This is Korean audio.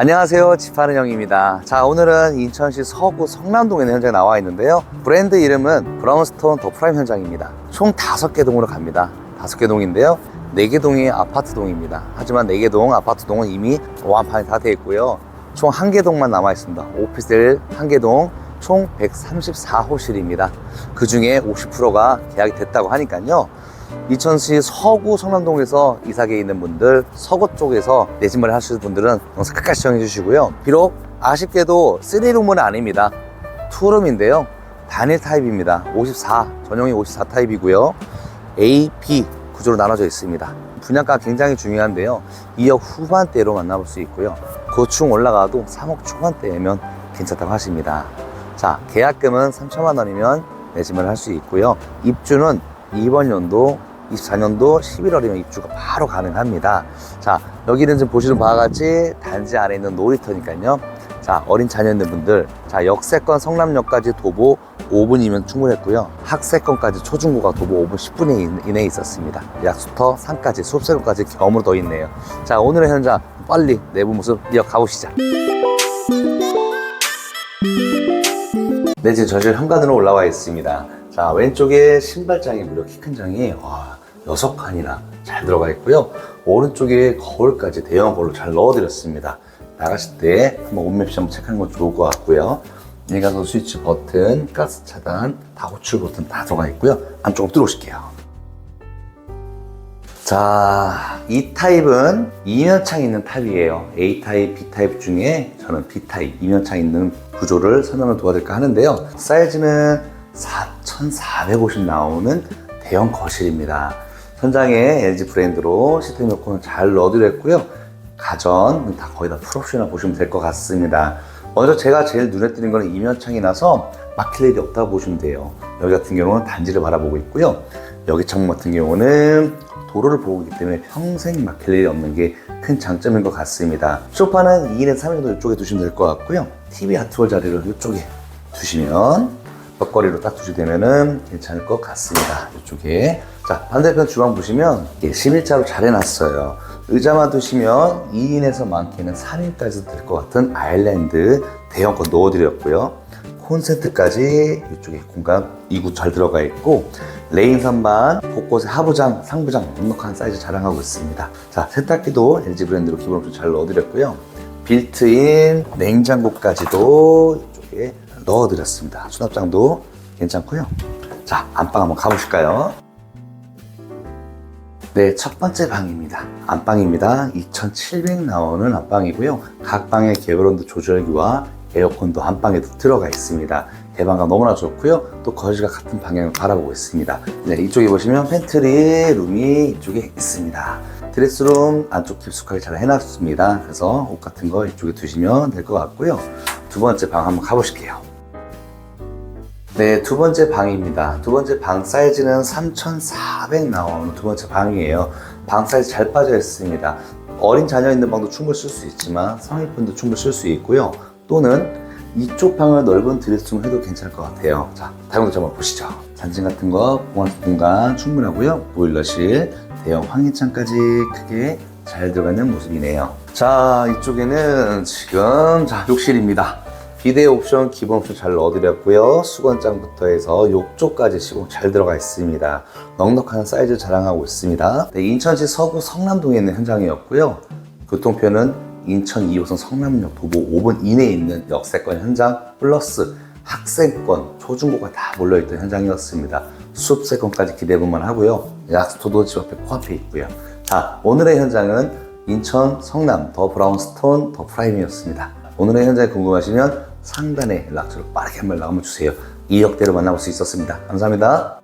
안녕하세요. 집하는 형입니다. 자 오늘은 인천시 서구 성남동에 있는 현장에 나와 있는데요. 브랜드 이름은 브라운스톤 더 프라임 현장입니다. 총 다섯 개 동으로 갑니다. 다섯 개 동인데요. 네 개 동이 아파트 동입니다. 하지만 네 개 동 아파트 동은 이미 완판이 다 되어 있고요. 총 한 개 동만 남아 있습니다. 오피스텔 한 개 동 총 134호실입니다. 그 중에 50%가 계약이 됐다고 하니까요 이천시 서구 성남동에서 이사계에 있는 분들, 서구 쪽에서 내집 마련 하시는 분들은 영상 끝까지 시청해 주시고요. 비록 아쉽게도 3룸은 아닙니다. 투룸인데요. 단일 타입입니다. 54, 전용이 54 타입이고요. A, B 구조로 나눠져 있습니다. 분양가 굉장히 중요한데요. 2억 후반대로 만나볼 수 있고요. 고충 올라가도 3억 초반대면 괜찮다고 하십니다. 자, 계약금은 3천만 원이면 내집을 할 수 있고요. 입주는 이번 연도 24년도 11월이면 입주가 바로 가능합니다. 자, 여기는 지금 보시는 바와 같이 단지 안에 있는 놀이터니까요. 자, 어린 자녀 있는 분들, 자, 역세권 성남역까지 도보 5분이면 충분했고요. 학세권까지 초중고가 도보 5분 10분 이내에 있었습니다. 약수터 3까지 수업세권까지 겸으로 더 있네요. 자, 오늘의 현장 빨리 내부 모습 이어가 보시죠. 네, 지금 전실 현관으로 올라와 있습니다. 자, 왼쪽에 신발장이 무려 키 큰 장이 와, 여섯 칸이나 잘 들어가 있고요. 오른쪽에 거울까지 대형 거울로 잘 넣어드렸습니다. 나가실 때 한번 온맵시 한번 체크하는 건 좋을 것 같고요. 내가서 스위치 버튼, 가스 차단, 다 호출 버튼 다 들어가 있고요. 안쪽으로 들어오실게요. 자, 이 타입은 이면창 있는 타입이에요. A 타입, B 타입 중에 저는 B 타입, 이면창 있는 구조를 설명을 도와드릴까 하는데요. 사이즈는 4,450 나오는 대형 거실입니다. 현장에 LG 브랜드로 시스템 에어컨을 잘 넣어드렸고요. 가전 다 거의 다 풀옵션이라고 보시면 될 것 같습니다. 먼저 제가 제일 눈에 띄는 거는 이면창이 나서 막힐 일이 없다고 보시면 돼요. 여기 같은 경우는 단지를 바라보고 있고요. 여기 창문 같은 경우는 도로를 보고 있기 때문에 평생 막힐 일이 없는 게 큰 장점인 것 같습니다. 소파는 2인에서 3인 정도 이쪽에 두시면 될 것 같고요. TV 하트홀 자리를 이쪽에 두시면 벽걸이로 딱 두시되면은 괜찮을 것 같습니다. 이쪽에. 자, 반대편 주방 보시면 이게 11자로 잘 해놨어요. 의자만 두시면 2인에서 많게는 3인까지 될것 같은 아일랜드 대형권 넣어드렸고요. 콘센트까지 이쪽에 공간 2구 잘 들어가 있고 레인 선반 곳곳에 하부장, 상부장 넉넉한 사이즈 자랑하고 있습니다. 자 세탁기도 LG 브랜드로 기본으로 잘 넣어드렸고요. 빌트인 냉장고까지도 이쪽에 넣어드렸습니다. 수납장도 괜찮고요. 자 안방 한번 가보실까요? 네, 첫 번째 방입니다. 안방입니다. 2,700 나오는 안방이고요. 각 방의 개별온도 조절기와 에어컨도 안방에도 들어가 있습니다. 개방감 너무나 좋고요. 또 거실과 같은 방향을 바라보고 있습니다. 네, 이쪽에 보시면 팬트리 룸이 이쪽에 있습니다. 드레스룸 안쪽 깊숙하게 잘 해놨습니다. 그래서 옷 같은 거 이쪽에 두시면 될 것 같고요. 두 번째 방 한번 가보실게요. 네, 두 번째 방입니다. 두 번째 방 사이즈는 3,400 나오는 두 번째 방이에요. 방 사이즈 잘 빠져 있습니다. 어린 자녀 있는 방도 충분히 쓸 수 있지만 성인분도 충분히 쓸 수 있고요. 또는 이쪽 방을 넓은 드레스룸 해도 괜찮을 것 같아요. 자, 다른 것도 한번 보시죠. 잔진 같은 거 보관 공간 충분하고요. 보일러실, 대형 환기창까지 크게 잘 들어가 있는 모습이네요. 자, 이쪽에는 지금 자 욕실입니다. 비대 옵션, 기본 옵션 잘 넣어드렸고요. 수건장부터 해서 욕조까지 시공 잘 들어가 있습니다. 넉넉한 사이즈 자랑하고 있습니다. 네, 인천시 서구 성남동에 있는 현장이었고요. 교통표는 인천 2호선 성남역 도보 5분 이내에 있는 역세권 현장 플러스 학생권, 초중고가 다 몰려있던 현장이었습니다. 수업세권까지 기대해볼만 하고요. 약수터도 집 앞에 코앞에 있고요. 자, 오늘의 현장은 인천 성남 더 브라운스톤 더 프라임이었습니다. 오늘의 현장이 궁금하시면 상단에 연락처를 빠르게 한번 남겨주세요. 2억대로 만나볼 수 있었습니다. 감사합니다.